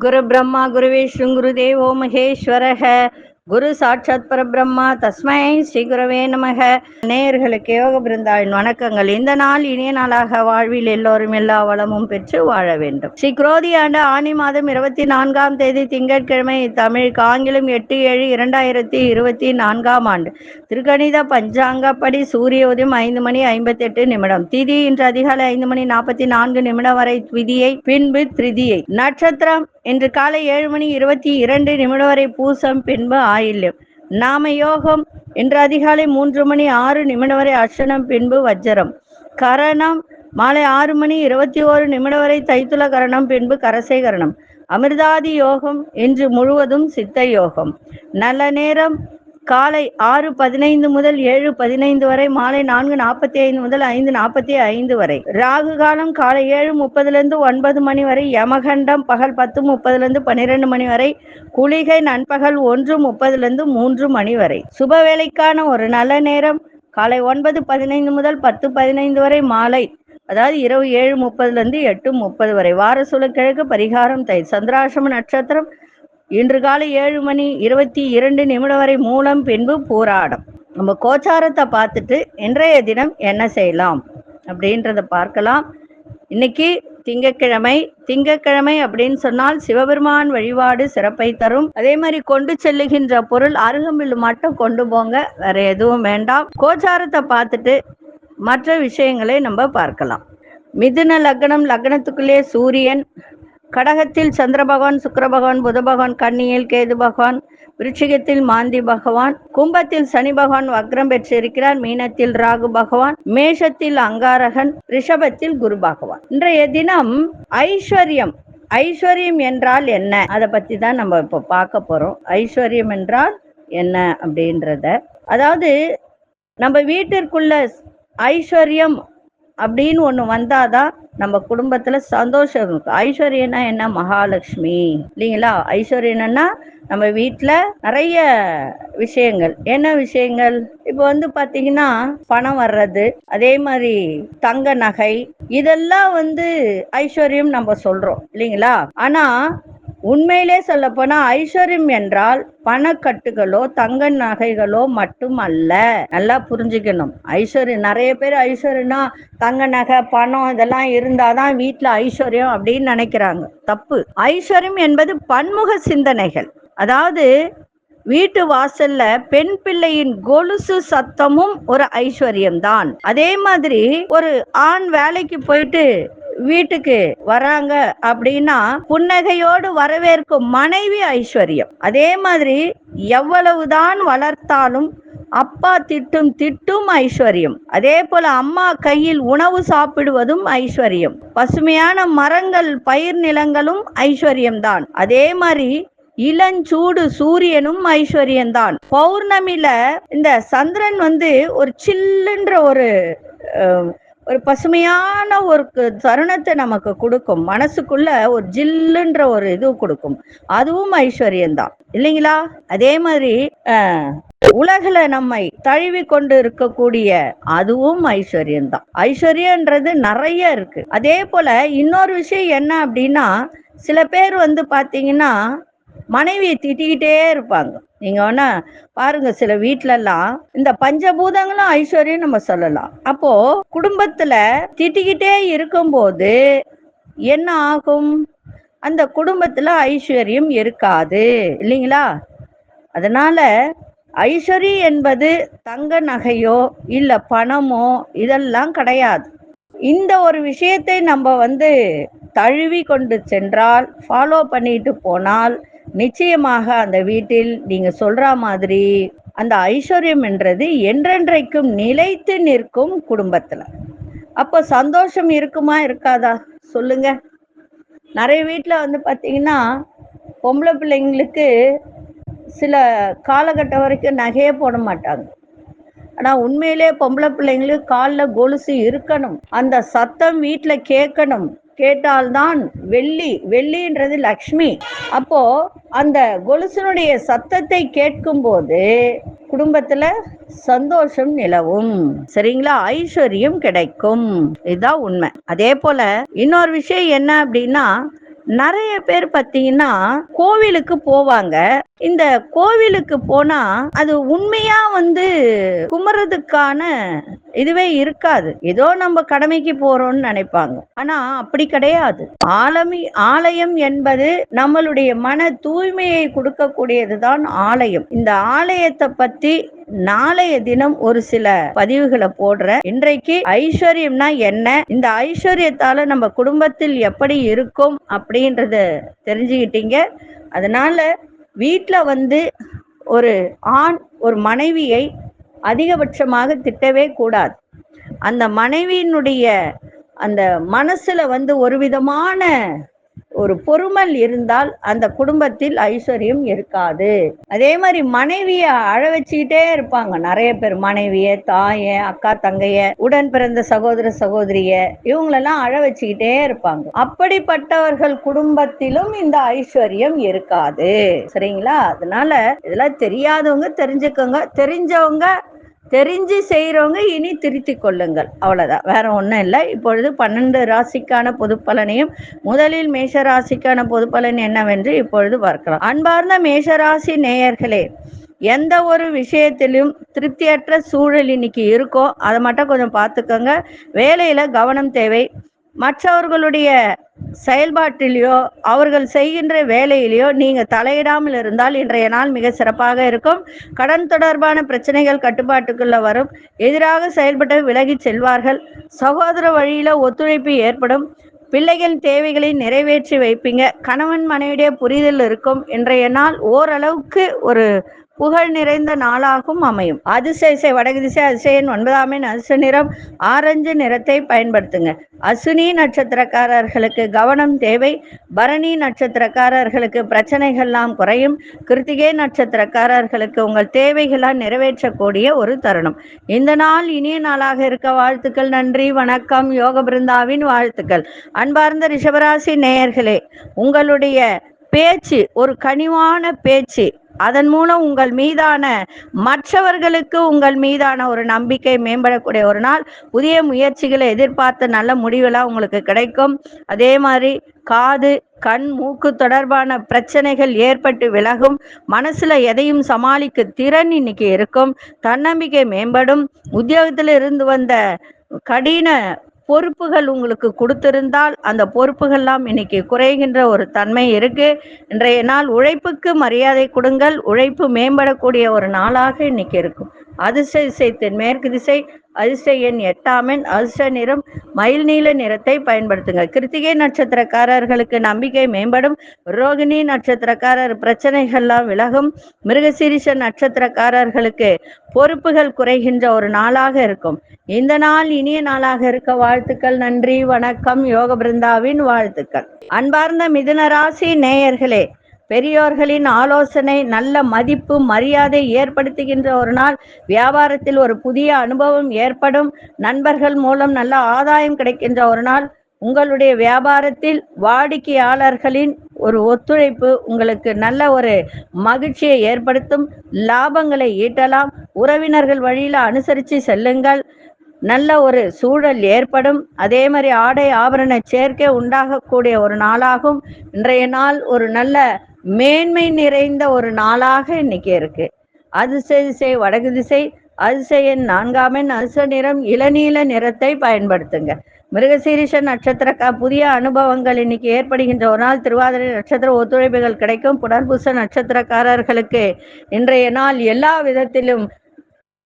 குரு பிரம்மா குரு விஷ்ணு குரு தேவோ மகேஸ்வரக குரு சாட்சாத் பரபிரம்மா தஸ்மை ஸ்ரீ குருவே நமக. நேயர்களுக்கு யோக பிருந்தாவின் வணக்கங்கள். இந்த நாள் இனிய நாளாக வாழ்வில் எல்லோரும் எல்லா வளமும் பெற்று வாழ வேண்டும். ஸ்ரீ குரோதி ஆண்டு ஆணி மாதம் இருபத்தி நான்காம் தேதி திங்கட்கிழமை தமிழுக்கு ஆங்கிலம் எட்டு ஏழு இரண்டாயிரத்தி இருபத்தி நான்காம் ஆண்டு. திருக்கணித பஞ்சாங்கப்படி சூரிய உதயம் ஐந்து மணி ஐம்பத்தி எட்டு நிமிடம். திதி இன்று அதிகாலை ஐந்து மணி நாற்பத்தி நான்கு நிமிடம் வரை விதியை பின்பு திருதியை நட்சத்திரம் இன்று காலை ஏழு மணி இருபத்தி இரண்டு நிமிடம் வரை பூசம் பின்பு ஆயில்யம். நாம யோகம். இன்று அதிகாலை மூன்று மணி ஆறு நிமிடம் வரை அர்ச்சனம் பின்பு வஜ்ரம் கரணம். மாலை ஆறு மணி இருபத்தி ஓரு நிமிடம் வரை தைத்துல கரணம் பின்பு கரசை கரணம். அமிர்தாதி யோகம் இன்று முழுவதும் சித்த யோகம். நல்ல நேரம். காலை ஆறு பதினைந்து முதல் ஏழு பதினைந்து வரை மாலை நான்கு நாற்பத்தி ஐந்து முதல் ஐந்து நாற்பத்தி ஐந்து வரை. ராகு காலம் காலை ஏழு முப்பதுலேருந்து ஒன்பது மணி வரை யமகண்டம் பகல் பத்து முப்பதுலேருந்து பன்னிரெண்டு மணி வரை குளிகை நண்பகல் ஒன்று முப்பதுலேருந்து மூன்று மணி வரை. சுப வேலைக்கான ஒரு நல்ல நேரம் காலை ஒன்பது பதினைந்து முதல் பத்து பதினைந்து வரை மாலை அதாவது இரவு ஏழு முப்பதுலேருந்து எட்டு முப்பது வரை. வார சுழக்கிழக்கு பரிகாரம் தை சந்திராசிரம நட்சத்திரம் இன்று காலை ஏழு மணி இருபத்தி இரண்டு நிமிடம் வரை மூலம் பின்பு போராடம். நம்ம கோச்சாரத்தை பார்த்துட்டு இன்றைய தினம் என்ன செய்யலாம் அப்படின்றத பார்க்கலாம். இன்னைக்கு திங்கட்கிழமை திங்கக்கிழமை அப்படின்னு சொன்னால் சிவபெருமான் வழிபாடு சிறப்பை தரும். அதே மாதிரி கொண்டு செல்லுகின்ற பொருள் அருகம்பில் மட்டும் கொண்டு போங்க வேற எதுவும் வேண்டாம். கோச்சாரத்தை பார்த்துட்டு மற்ற விஷயங்களை நம்ம பார்க்கலாம். மிதுன லக்னம் லக்னத்துக்குள்ளே சூரியன் கடகத்தில் சந்திர பகவான் சுக்கர பகவான் புத பகவான் கன்னியில் கேது பகவான் விருட்சிகத்தில் மாந்தி பகவான் கும்பத்தில் சனி பகவான் வக்ரம் பெற்றிருக்கிறார். மீனத்தில் ராகு பகவான் மேஷத்தில் அங்காரகன் ரிஷபத்தில் குரு பகவான். இன்றைய தினம் ஐஸ்வர்யம். ஐஸ்வர்யம் என்றால் என்ன? அதை பத்தி தான் நம்ம இப்போ பார்க்க போறோம். ஐஸ்வர்யம் என்றால் என்ன அப்படின்றத. அதாவது நம்ம வீட்டிற்குள்ள ஐஸ்வர்யம் அப்படின்னு ஒன்று வந்தாதான் நம்ம குடும்பத்துல சந்தோஷம் இருக்கும். ஐஸ்வர்யனா என்ன? மகாலட்சுமி. இல்லைங்களா? ஐஸ்வர்யனா நம்ம வீட்டில் நிறைய விஷயங்கள். என்ன விஷயங்கள்? இப்போ வந்து பார்த்தீங்கன்னா பணம் வர்றது அதே மாதிரி தங்க நகை இதெல்லாம் வந்து ஐஸ்வர்யம் நம்ம சொல்றோம். இல்லைங்களா? ஆனா உண்மையிலே சொல்ல போனா ஐஸ்வர்யம் என்றால் பணக்கட்டுகளோ தங்க நகைகளோ மட்டும் அல்ல நல்லா புரிஞ்சுக்கணும். ஐஸ்வர்யம் நிறைய பேர் ஐஸ்வர்யம்னா தங்க நகை பணம் இதெல்லாம் இருந்தாதான் வீட்டுல ஐஸ்வர்யம் அப்படின்னு நினைக்கிறாங்க. தப்பு. ஐஸ்வர்யம் என்பது பன்முக சிந்தனைகள். அதாவது வீட்டு வாசல்ல பெண் பிள்ளையின் கொலுசு சத்தமும் ஒரு ஐஸ்வர்யம் தான் அதே மாதிரி ஒரு ஆண் வேலைக்கு போயிட்டு வீட்டுக்கு வராங்க அப்படின்னா புன்னகையோடு வரவேற்கும் மனைவி ஐஸ்வர்யம். அதே மாதிரி எவ்வளவுதான் வளர்த்தாலும் அப்பா திட்டும் திட்டும் ஐஸ்வர்யம். அதே போல அம்மா கையில் உணவு சாப்பிடுவதும் ஐஸ்வர்யம். பசுமையான மரங்கள் பயிர் நிலங்களும் ஐஸ்வர்யம்தான். அதே மாதிரி இளஞ்சூடு சூரியனும் ஐஸ்வர்யம்தான். பௌர்ணமில இந்த சந்திரன் வந்து ஒரு சில்லுன்ற ஒரு ஒரு பசுமையான ஒரு தருணத்தை நமக்கு கொடுக்கும். மனசுக்குள்ள ஒரு ஜில்லுன்ற ஒரு இது கொடுக்கும். அதுவும் ஐஸ்வர்யம்தான் இல்லைங்களா? அதே மாதிரி உலகில நம்மை தழுவி கொண்டு இருக்கக்கூடிய அதுவும் ஐஸ்வர்யம்தான் ஐஸ்வர்யன்றது நிறைய இருக்கு. அதே போல இன்னொரு விஷயம் என்ன அப்படின்னா சில பேர் வந்து பாத்தீங்கன்னா மனைவியை திட்டிக்கிட்டே இருப்பாங்க. நீங்க வேணா பாருங்க சில வீட்ல எல்லாம் இந்த பஞ்சபூதங்களும் ஐஸ்வர்யம் நம்ம சொல்லலாம். அப்போ குடும்பத்துல திட்டிக்கிட்டே இருக்கும்போது என்ன ஆகும்? அந்த குடும்பத்துல ஐஸ்வர்யம் இருக்காது இல்லைங்களா? அதனால ஐஸ்வர்யம் என்பது தங்க நகையோ இல்ல பணமோ இதெல்லாம் கிடையாது. இந்த ஒரு விஷயத்தை நம்ம வந்து தழுவி கொண்டு சென்றால் ஃபாலோ பண்ணிட்டு போனால் நிச்சயமாக அந்த வீட்டில் நீங்க சொல்ற மாதிரி அந்த ஐஸ்வர்யம் என்றது என்றென்றைக்கும் நிலைத்து நிற்கும் குடும்பத்துல. அப்போ சந்தோஷம் இருக்குமா இருக்காதா? சொல்லுங்க. நிறைய வீட்டில் வந்து பார்த்தீங்கன்னா பொம்பளை பிள்ளைங்களுக்கு சில காலகட்டம் வரைக்கும் நகையே போட மாட்டாங்க. ஆனால் உண்மையிலே பொம்பளை பிள்ளைங்களுக்கு காலில் கொலுசு இருக்கணும். அந்த சத்தம் வீட்டில் கேட்கணும். கேட்டால்தான் வெள்ளி வெள்ளின்றது லக்ஷ்மி. அப்போ அந்த கொலுசனுடைய சத்தத்தை கேட்கும்போது குடும்பத்துல சந்தோஷம் நிலவும். சரிங்களா? ஐஸ்வர்யம் கிடைக்கும். இதுதான் உண்மை. அதே போல இன்னொரு விஷயம் என்ன அப்படின்னா நிறைய பேர் பார்த்தீங்கன்னா கோவிலுக்கு போவாங்க. இந்த கோவிலுக்கு போனா அது உண்மையா வந்து குமரதுக்கான இதுவே இருக்காது. ஏதோ நம்ம கடமைக்கு போறோம்னு நினைப்பாங்க. ஆனா அப்படி கிடையாது. ஆலமி ஆலயம் என்பது நம்மளுடைய மன தூய்மையை கொடுக்கக்கூடியதுதான் ஆலயம். இந்த ஆலயத்தை பத்தி நாளைய தினம் ஒரு சில பதிவுகளை போடுறேன் இன்றைக்கு ஐஸ்வர்யம்னா என்ன? இந்த ஐஸ்வர்யத்தால நம்ம குடும்பத்தில் எப்படி இருக்கும் அப்படின்றத தெரிஞ்சுக்கிட்டீங்க. அதனால வீட்டில் வந்து ஒரு ஆண் ஒரு மனைவியை அதிகபட்சமாக திட்டவே கூடாது. அந்த மனைவியினுடைய அந்த மனசுல வந்து ஒரு விதமான ஒரு பொறுமல் இருந்தால் அந்த குடும்பத்தில் ஐஸ்வர்யம் இருக்காது. அதே மாதிரி மனைவிய அழ வச்சுக்கிட்டே இருப்பாங்க. நிறைய பேர் மனைவிய தாய அக்கா தங்கைய உடன் பிறந்த சகோதர சகோதரிய இவங்களெல்லாம் அழ வச்சுக்கிட்டே இருப்பாங்க. அப்படிப்பட்டவர்கள் குடும்பத்திலும் இந்த ஐஸ்வர்யம் இருக்காது. சரிங்களா? அதனால இதெல்லாம் தெரியாதவங்க தெரிஞ்சுக்கோங்க. தெரிஞ்சவங்க தெரிஞ்சு செய்கிறவங்க இனி திருத்தி கொள்ளுங்கள். அவ்வளோதான் வேற ஒன்றும் இல்லை. இப்பொழுது பன்னெண்டு ராசிக்கான பொது பலனையும் முதலில் மேஷ ராசிக்கான பொது பலன் என்னவென்று இப்பொழுது பார்க்கலாம். அன்பார்ந்த மேஷ ராசி நேயர்களே எந்த ஒரு விஷயத்திலும் திருப்தியற்ற சூழல் இன்னைக்கு இருக்கோ அதை மட்டும் கொஞ்சம் பார்த்துக்கோங்க. வேலையில் கவனம் தேவை. மற்றவர்களுடைய செயல்பாட்டிலேயோ அவர்கள் செய்கின்ற வேலையிலேயோ நீங்க தலையிடாமல் இருந்தால் இன்றைய நாள் மிக சிறப்பாக இருக்கும். கடன் தொடர்பான பிரச்சனைகள் கட்டுப்பாட்டுக்குள்ள வரும். எதிராக செயல்பட்டு விலகி செல்வார்கள். சகோதர வழியில ஒத்துழைப்பு ஏற்படும். பிள்ளைகள் தேவைகளை நிறைவேற்றி வைப்பீங்க. கணவன் மனைவிடைய புரிதல் இருக்கும். இன்றைய நாள் ஓரளவுக்கு ஒரு புகழ் நிறைந்த நாளாகவும் அமையும். அதிசய வடக்கு அதிசயன் ஒன்பதாம் அசு நிறம் ஆரஞ்சு நிறத்தை பயன்படுத்துங்க. அசுனி நட்சத்திரக்காரர்களுக்கு கவனம் தேவை. பரணி நட்சத்திரக்காரர்களுக்கு பிரச்சனைகள்லாம் குறையும். கிருத்திகை நட்சத்திரக்காரர்களுக்கு உங்கள் தேவைகளால் நிறைவேற்றக்கூடிய ஒரு தருணம். இந்த நாள் இனிய நாளாக இருக்க வாழ்த்துக்கள் நன்றி வணக்கம் யோக பிருந்தாவின் வாழ்த்துக்கள். அன்பார்ந்த ரிஷபராசி நேயர்களே உங்களுடைய பேச்சு ஒரு கனிவான பேச்சு அதன் மூலம் உங்கள் மீதான மற்றவர்களுக்கு உங்கள் மீதான ஒரு நம்பிக்கை மேம்படக்கூடிய ஒரு நாள். புதிய முயற்சிகளை எதிர்பார்த்த நல்ல முடிவெல்லாம் உங்களுக்கு கிடைக்கும். அதே மாதிரி காது கண் மூக்கு தொடர்பான பிரச்சனைகள் ஏற்பட்டு விலகும். மனசுல எதையும் சமாளிக்க திறன் இன்னைக்கு இருக்கும். தன்னம்பிக்கை மேம்படும். உத்தியோகத்தில் இருந்து வந்த கடின பொறுப்புகள் உங்களுக்கு கொடுத்திருந்தால் அந்த பொறுப்புகள்லாம் இன்னைக்கு குறைகின்ற ஒரு தன்மை இருக்கு. இன்றைய நாள் உழைப்புக்கு மரியாதை கொடுங்கள். உழைப்பு மேம்படக்கூடிய ஒரு நாளாக இன்னைக்கு இருக்கும். அதிர்ஷ்ட திசை தென்மேற்கு திசை அதிர்ஷ்ட எண் எட்டாமன் அதிர்ஷ்ட நிறம் மயில் நீல நிறத்தை பயன்படுத்துங்க. கிருத்திகை நட்சத்திரக்காரர்களுக்கு நம்பிக்கை மேம்படும். ரோகிணி நட்சத்திரக்காரர் பிரச்சனைகள்லாம் விலகும். மிருகசீரிஷ நட்சத்திரக்காரர்களுக்கு பொறுப்புகள் குறைகின்ற ஒரு நாளாக இருக்கும். இந்த நாள் இனிய நாளாக இருக்க வாழ்த்துக்கள் நன்றி வணக்கம் யோக பிருந்தாவின் வாழ்த்துக்கள். அன்பார்ந்த மிதுன ராசி நேயர்களே பெரியோர்களின் ஆலோசனை நல்ல மதிப்பு மரியாதை ஏற்படுத்துகின்ற ஒரு நாள். வியாபாரத்தில் ஒரு புதிய அனுபவம் ஏற்படும். நண்பர்கள் மூலம் நல்ல ஆதாயம் கிடைக்கின்ற ஒரு நாள். உங்களுடைய வியாபாரத்தில் வாடிக்கையாளர்களின் ஒரு ஒத்துழைப்பு உங்களுக்கு நல்ல ஒரு மகிழ்ச்சியை ஏற்படுத்தும். லாபங்களை ஈட்டலாம். உறவினர்கள் வழியில் அனுசரித்து செல்லுங்கள். நல்ல ஒரு சூழல் ஏற்படும். அதே மாதிரி ஆடை ஆபரண சேர்க்கை உண்டாகக்கூடிய ஒரு நாளாகும். இன்றைய நாள் ஒரு நல்ல மேன்மை நிறைந்த ஒரு நாளாக இன்னைக்கு இருக்கு. அதிசய திசை வடக்கு திசை அதிசயன் நான்காம் எண் அதிச நிறம் இளநீல நிறத்தை பயன்படுத்துங்க. மிருகசீரிஷ நட்சத்திர க- புதிய அனுபவங்கள் இன்னைக்கு ஏற்படுகின்ற ஒரு நாள். திருவாதிரை நட்சத்திர ஒத்துழைப்புகள் கிடைக்கும். புனர்பூச நட்சத்திரக்காரர்களுக்கு இன்றைய நாள் எல்லா விதத்திலும்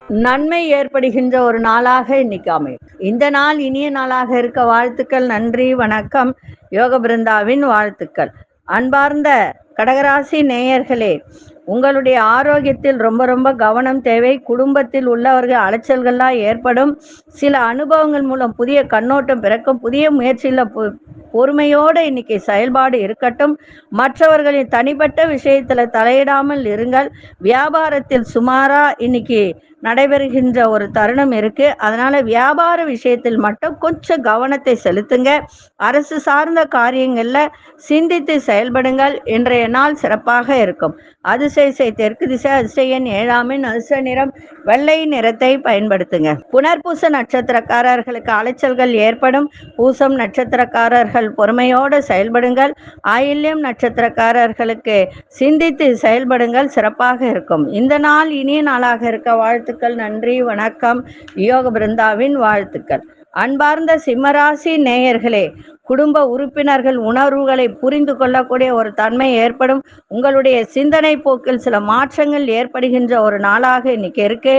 நன்மை ஏற்படுகின்ற ஒரு நாளாக இன்னைக்கு அமையும். இந்த நாள் இனிய நாளாக இருக்க வாழ்த்துக்கள் நன்றி வணக்கம். யோக பிருந்தாவின் வாழ்த்துக்கள். அன்பார்ந்த கடகராசி நேயர்களே உங்களுடைய ஆரோக்கியத்தில் ரொம்ப ரொம்ப கவனம் தேவை. குடும்பத்தில் உள்ளவர்கள் அலைச்சல்கள்லாம் ஏற்படும். சில அனுபவங்கள் மூலம் புதிய கண்ணோட்டம் பிறக்கும். புதிய முயற்சியில் பொ- பொறுமையோட இன்னைக்கு செயல்பாடு இருக்கட்டும். மற்றவர்களின் தனிப்பட்ட விஷயத்துல தலையிடாமல் இருங்கள். வியாபாரத்தில் சுமாரா இன்னைக்கு நடைபெறுகின்ற ஒரு தருணம் இருக்கு. அதனால வியாபார விஷயத்தில் மட்டும் கொஞ்சம் கவனத்தை செலுத்துங்க. அரசு சார்ந்த காரியங்கள்ல சிந்தித்து செயல்படுங்கள். இன்றைய நாள் சிறப்பாக இருக்கும். அதிசயசை தெற்கு திசை அதிசயன் ஏழாமின் அதிச நிறம் வெள்ளை நிறத்தை பயன்படுத்துங்க. புனர்பூச நட்சத்திரக்காரர்களுக்கு அலைச்சல்கள் ஏற்படும். பூசம் நட்சத்திரக்காரர்கள் பொறுமையோடு செயல்படுங்கள். ஆயில்யம் நட்சத்திரக்காரர்களுக்கு சிந்தித்து செயல்படுங்கள். சிறப்பாக இருக்கும். இந்த நாள் இனிய நாளாக இருக்க வாழ்த்துக்கள் நன்றி வணக்கம். யோக பிருந்தாவின் வாழ்த்துக்கள். அன்பார்ந்த சிம்மராசி நேயர்களே குடும்ப உறுப்பினர்கள் உணர்வுகளை புரிந்து கொள்ளக்கூடிய ஒரு தன்மை ஏற்படும். உங்களுடைய சிந்தனை போக்கில் சில மாற்றங்கள் ஏற்படுகின்ற ஒரு நாளாக இன்னைக்கு இருக்கு.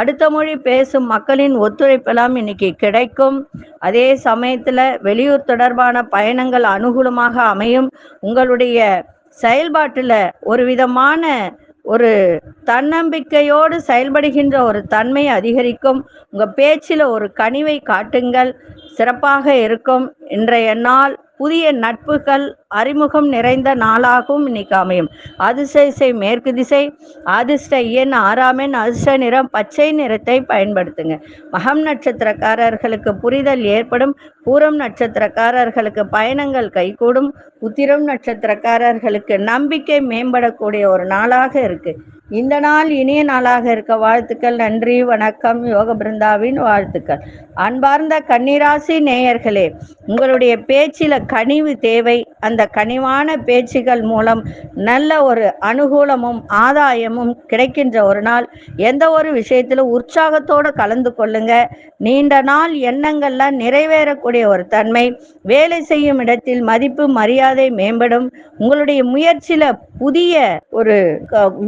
அடுத்த மொழி பேசும் மக்களின் ஒத்துழைப்பெல்லாம் இன்னைக்கு கிடைக்கும். அதே சமயத்துல வெளியூர் தொடர்பான பயணங்கள் அனுகூலமாக அமையும். உங்களுடைய செயல்பாட்டுல ஒரு விதமான ஒரு தன்னம்பிக்கையோடு செயல்படுகின்ற ஒரு தன்மை அதிகரிக்கும். உங்கள் பேச்சில் ஒரு கனிவை காட்டுங்கள். சிறப்பாக இருக்கும். இன்றைய நாள் புதிய நட்புகள் அறிமுகம் நிறைந்த நாளாகவும் இன்னைக்கு அமையும். அதிசய மேற்கு திசை அதிர்ஷ்ட எண் ஆறாமென் அதிர்ஷ்ட நிறம் பச்சை நிறத்தை பயன்படுத்துங்க. மகம் நட்சத்திரக்காரர்களுக்கு புரிதல் ஏற்படும். பூரம் நட்சத்திரக்காரர்களுக்கு பயணங்கள் கைகூடும். உத்திரம் நட்சத்திரக்காரர்களுக்கு நம்பிக்கை மேம்படக்கூடிய ஒரு நாளாக இருக்கு. இந்த நாள் இனிய நாளாக இருக்க வாழ்த்துக்கள் நன்றி வணக்கம் யோக பிருந்தாவின் வாழ்த்துக்கள். அன்பார்ந்த கன்னிராசி நேயர்களே உங்களுடைய பேச்சில கனிவு தேவை. அந்த கனிவான பேச்சுகள் மூலம் நல்ல ஒரு அனுகூலமும் ஆதாயமும் கிடைக்கின்ற ஒரு நாள். எந்த ஒரு விஷயத்திலும் உற்சாகத்தோடு கலந்து கொள்ளுங்க. நீண்ட நாள் எண்ணங்கள்லாம் நிறைவேறக்கூடிய ஒரு தன்மை. வேலை செய்யும் இடத்தில் மதிப்பு மரியாதை மேம்படும். உங்களுடைய முயற்சியில புதிய ஒரு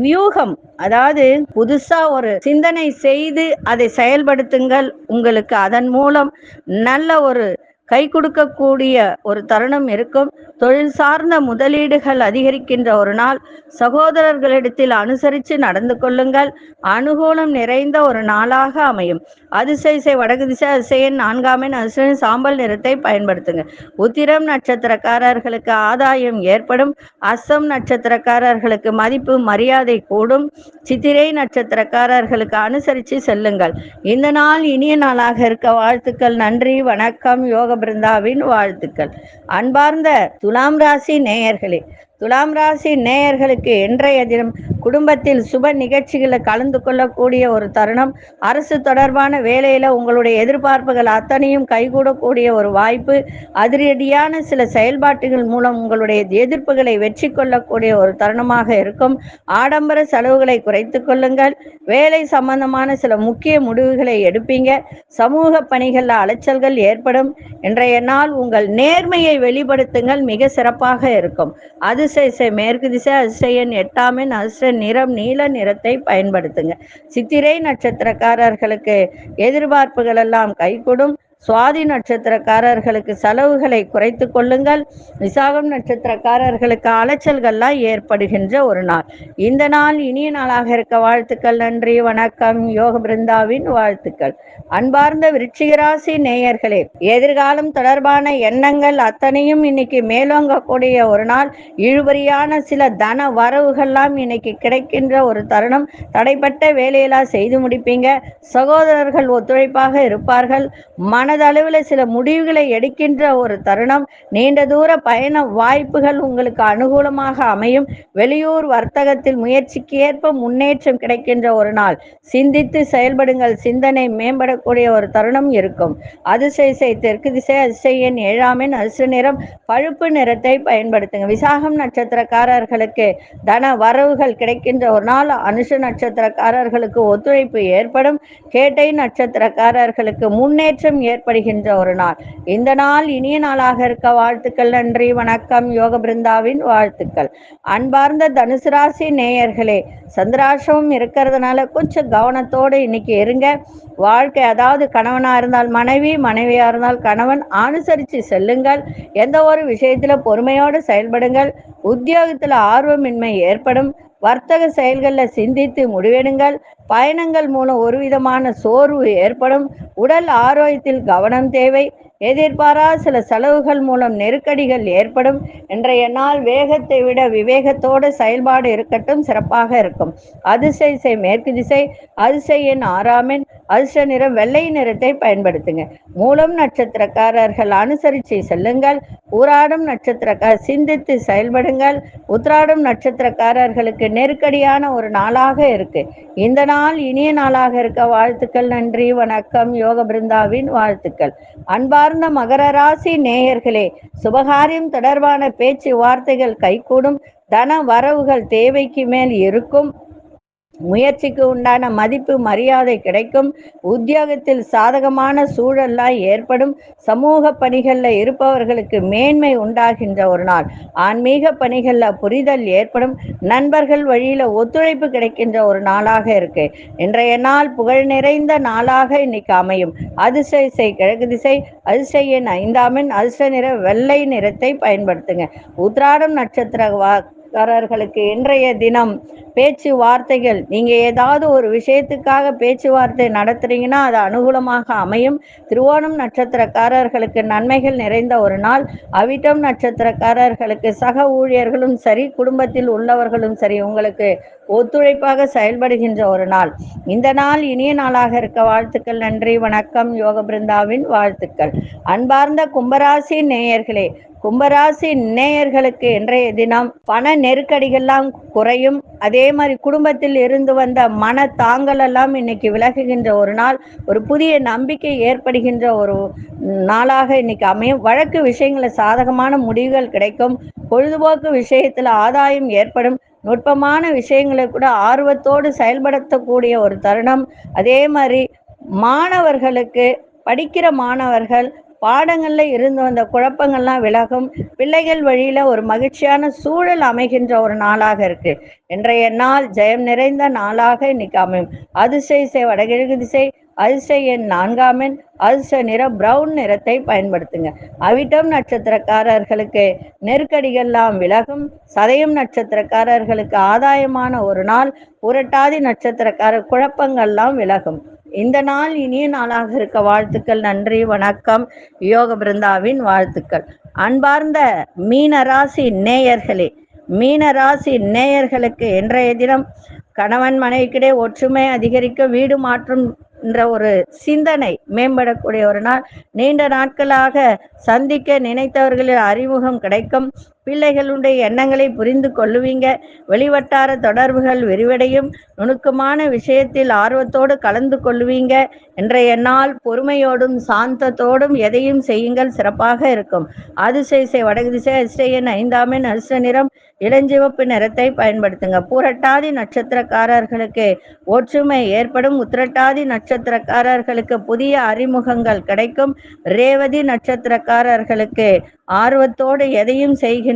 வியூகம் அதாவது புதுசா ஒரு சிந்தனை செய்து அதை செயல்படுத்துங்கள். உங்களுக்கு அதன் மூலம் நல்ல ஒரு கை கொடுக்கக்கூடிய ஒரு தருணம் இருக்கும். தொழில் சார்ந்த முதலீடுகள் அதிகரிக்கின்ற ஒரு நாள். சகோதரர்களிடத்தில் அனுசரித்து நடந்து கொள்ளுங்கள். அனுகூலம் நிறைந்த ஒரு நாளாக அமையும். அதிசய வடக்கு திசை அதிசயன் நான்காமின் அதிசயன் சாம்பல் நிறத்தை பயன்படுத்துங்க. உத்திரம் நட்சத்திரக்காரர்களுக்கு ஆதாயம் ஏற்படும். அஸ்ஸம் நட்சத்திரக்காரர்களுக்கு மதிப்பு மரியாதை கூடும். சித்திரை நட்சத்திரக்காரர்களுக்கு அனுசரித்து செல்லுங்கள். இந்த நாள் இனிய நாளாக இருக்க வாழ்த்துக்கள். நன்றி வணக்கம். யோக பிருந்தாவின் வாழ்த்துக்கள். அன்பார்ந்த துலாம் ராசி நேயர்களே துலாம் ராசி நேயர்களுக்கு இன்றைய தினம் குடும்பத்தில் சுப நிகழ்ச்சிகளை கலந்து கொள்ளக்கூடிய ஒரு தருணம். அரசு தொடர்பான வேலையில உங்களுடைய எதிர்பார்ப்புகள் அத்தனையும் கைகூடக்கூடிய ஒரு வாய்ப்பு. அதிரடியான சில செயல்பாட்டுகள் மூலம் உங்களுடைய எதிர்ப்புகளை வெற்றி கொள்ளக்கூடிய ஒரு தருணமாக இருக்கும். ஆடம்பர செலவுகளை குறைத்து கொள்ளுங்கள். வேலை சம்பந்தமான சில முக்கிய முடிவுகளை எடுப்பீங்க. சமூக பணிகளில் அலைச்சல்கள் ஏற்படும். இன்றைய நாள் உங்கள் நேர்மையை வெளிப்படுத்துங்கள். மிக சிறப்பாக இருக்கும். அது இசை மேற்கு திசை அதிசயன் எட்டாமின் அதிர்ஷ்ட நிறம் நீல நிறத்தை பயன்படுத்துங்க. சித்திரை நட்சத்திரக்காரர்களுக்கு எதிர்பார்ப்புகள் எல்லாம் கைகூடும். சுவாதி நட்சத்திரக்காரர்களுக்கு செலவுகளை குறைத்து கொள்ளுங்கள். விசாகம் நட்சத்திரக்காரர்களுக்கு அலைச்சல்கள்லாம் ஏற்படுகின்ற ஒரு நாள். இந்த நாள் இனிய நாளாக இருக்க வாழ்த்துக்கள் நன்றி வணக்கம். யோக பிருந்தாவின் வாழ்த்துக்கள். அன்பார்ந்த விருச்சிகராசி நேயர்களே எதிர்காலம் தொடர்பான எண்ணங்கள் அத்தனையும் இன்னைக்கு மேலோங்கக்கூடிய ஒரு நாள். இழுபறியான சில தன வரவுகள்லாம் இன்னைக்கு கிடைக்கின்ற ஒரு தருணம். தடைப்பட்ட வேலையெல்லாம் செய்து முடிப்பீங்க. சகோதரர்கள் ஒத்துழைப்பாக இருப்பார்கள். மனதளவில் சில முடிவுகளை எடுக்கின்ற ஒரு தருணம். நீண்ட தூர பயண வாய்ப்புகள் உங்களுக்கு அனுகூலமாக அமையும். வெளியூர் வர்த்தகத்தில் முயற்சிக்கு ஏற்ப முன்னேற்றம் கிடைக்கின்ற ஒரு நாள். சிந்தித்து செயல்படுங்கள். சிந்தனை மேம்படக்கூடிய ஒரு தருணம் இருக்கும். அதிசய தெற்கு திசை அதிசயன் ஏழாமின் அதிர்ஷ்ட நிறம் பழுப்பு நிறத்தை பயன்படுத்துங்க. விசாகம் நட்சத்திரக்காரர்களுக்கு தன வரவுகள் கிடைக்கின்ற ஒரு நாள். அனுஷ நட்சத்திரக்காரர்களுக்கு ஒத்துழைப்பு ஏற்படும். கேட்டை நட்சத்திரக்காரர்களுக்கு முன்னேற்றம் ஏற்படுகின்ற ஒரு நாள். இந்த நாள் இனிய நாளாக இருக்க வாழ்த்துக்கள் நன்றி வணக்கம். யோக பிருந்தாவின் வாழ்த்துக்கள். அன்பார்ந்த தனுசு ராசி நேயர்களே சந்திராசமும் இருக்கிறதுனால கொஞ்சம் கவனத்தோடு இன்னைக்கு இருங்க. வாழ்க்கை அதாவது கணவனா இருந்தால் மனைவி மனைவியா இருந்தால் கணவன் அனுசரித்து செல்லுங்கள். எந்த ஒரு விஷயத்துல பொறுமையோடு செயல்படுங்கள். உத்தியோகத்துல ஆர்வமின்மை ஏற்படும். வர்த்தக செயல்களில் சிந்தித்து முடிவெடுங்கள். பயணங்கள் மூலம் ஒரு விதமான சோர்வு ஏற்படும். உடல் ஆரோக்கியத்தில் கவனம் தேவை. எதிர்பாரா சில செலவுகள் மூலம் நெருக்கடிகள் ஏற்படும். இன்றைய நாள் வேகத்தை விட விவேகத்தோடு செயல்பாடு இருக்கட்டும் சிறப்பாக இருக்கும். அதிசை மேற்கு திசை அதிசையின் ஆறாமின் அதிர்ஷ்ட நிறம் வெள்ளை நிறத்தை பயன்படுத்துங்க. மூலம் நட்சத்திரக்காரர்கள் அனுசரித்து செல்லுங்கள். ஊராடும் நட்சத்திரக்கார் சிந்தித்து செயல்படுங்கள். உத்ராடும் நட்சத்திரக்காரர்களுக்கு நெருக்கடியான ஒரு நாளாக இருக்கு. இந்த நாள் இனிய நாளாக இருக்க வாழ்த்துக்கள் நன்றி வணக்கம். யோக பிருந்தாவின் வாழ்த்துக்கள் சார்ந்த மகர ராசி நேயர்களே சுபகாரியம் தொடர்பான பேச்சு வார்த்தைகள் கைகூடும் தன வரவுகள் தேவைக்கு மேல் இருக்கும். முயற்சிக்கு உண்டான மதிப்பு மரியாதை கிடைக்கும். உத்தியோகத்தில் சாதகமான சூழல்லாம் ஏற்படும். சமூக பணிகளில் இருப்பவர்களுக்கு மேன்மை உண்டாகின்ற ஒரு நாள். ஆன்மீக பணிகளில் புரிதல் ஏற்படும். நண்பர்கள் வழியில் ஒத்துழைப்பு கிடைக்கின்ற ஒரு நாளாக இருக்கு. இன்றைய நாள் புகழ் நிறைந்த நாளாக இன்னைக்கு அமையும். அதிசய கிழக்கு திசை அதிசய எண் ஐந்தாமின் அதிர்ஷ்ட நிற வெள்ளை நிறத்தை பயன்படுத்துங்க. உத்ராடம் நட்சத்திர காரர்களுக்கு இன்றைய தினம் பேச்சு வார்த்தைகள் நீங்க ஏதாவது ஒரு விஷயத்துக்காக பேச்சுவார்த்தை நடத்துறீங்கன்னா அது அனுகூலமாக அமையும். திருவோணம் நட்சத்திரக்காரர்களுக்கு நன்மைகள் நிறைந்த ஒரு நாள். அவிட்டம் நட்சத்திரக்காரர்களுக்கு சக ஊழியர்களும் சரி குடும்பத்தில் உள்ளவர்களும் சரி உங்களுக்கு ஒத்துழைப்பாக செயல்படுகின்ற ஒரு நாள். இந்த நாள் இனிய நாளாக இருக்க வாழ்த்துக்கள் நன்றி வணக்கம். யோக பிருந்தாவின் வாழ்த்துக்கள். அன்பார்ந்த கும்பராசி நேயர்களே கும்பராசி நேயர்களுக்கு இன்றைய தினம் பண நெருக்கடிகள்லாம் குறையும். அதே மாதிரி குடும்பத்தில் இருந்து வந்த மன தாங்கள் எல்லாம் இன்னைக்கு விலகுகின்ற ஒரு நாள் ஒரு புதிய நம்பிக்கை ஏற்படுகின்ற ஒரு நாளாக இன்னைக்கு அமையும். வழக்கு விஷயங்கள சாதகமான முடிவுகள் கிடைக்கும். பொழுதுபோக்கு விஷயத்துல ஆதாயம் ஏற்படும். நுட்பமான விஷயங்களை கூட ஆர்வத்தோடு செயல்படுத்தக்கூடிய ஒரு தருணம். அதே மாதிரி மாணவர்களுக்கு படிக்கிற மாணவர்கள் பாடங்கள்ல இருந்து வந்த குழப்பங்கள்லாம் விலகும். பிள்ளைகள் வழியில ஒரு மகிழ்ச்சியான சூழல் அமைகின்ற ஒரு நாளாக இருக்கு. இன்றைய நாள் ஜெயம் நிறைந்த நாளாக இன்னைக்கு அமையும். அதிசய வடகிழக்கு திசை அதிசய எண் நான்காம் எண் அதிசய நிற பிரவுன் நிறத்தை பயன்படுத்துங்க. அவிட்டம் நட்சத்திரக்காரர்களுக்கு நெருக்கடிகள்லாம் விலகும். சதயம் நட்சத்திரக்காரர்களுக்கு ஆதாயமான ஒரு நாள். புரட்டாதி நட்சத்திரக்காரர் குழப்பங்கள்லாம் விலகும். இந்த நாள் இனிய நாளாக இருக்க வாழ்த்துக்கள் நன்றி வணக்கம். யோக பிருந்தாவின் வாழ்த்துக்கள். அன்பார்ந்த மீனராசி நேயர்களே மீனராசி நேயர்களுக்கு இன்றைய தினம் கணவன் மனைவிக்கிடையே ஒற்றுமை அதிகரிக்க வீடு மாற்றும் என்ற ஒரு சிந்தனை மேம்படக்கூடிய ஒரு நாள். நீண்ட நாட்களாக சந்திக்க நினைத்தவர்களின் அறிமுகம் கிடைக்கும். பிள்ளைகளுடைய எண்ணங்களை புரிந்து கொள்ளுவீங்க. வெளிவட்டார தொடர்புகள் விரிவடையும். நுணுக்கமான விஷயத்தில் ஆர்வத்தோடு கலந்து கொள்ளுவீங்க. இன்றைய நாள் பொறுமையோடும் சாந்தத்தோடும் எதையும் செய்யுங்கள். சிறப்பாக இருக்கும். அதிசய வடகுதிசை திசை அதிசயன் ஐந்தாமின் அதிர்ஷ்ட நிறம். இளஞ்சிவப்பு நிறத்தை பயன்படுத்துங்க. பூரட்டாதி நட்சத்திரக்காரர்களுக்கு ஒற்றுமை ஏற்படும். உத்திரட்டாதி நட்சத்திரக்காரர்களுக்கு புதிய அறிமுகங்கள் கிடைக்கும். ரேவதி நட்சத்திரக்காரர்களுக்கு ஆர்வத்தோடு எதையும் செய்கின்ற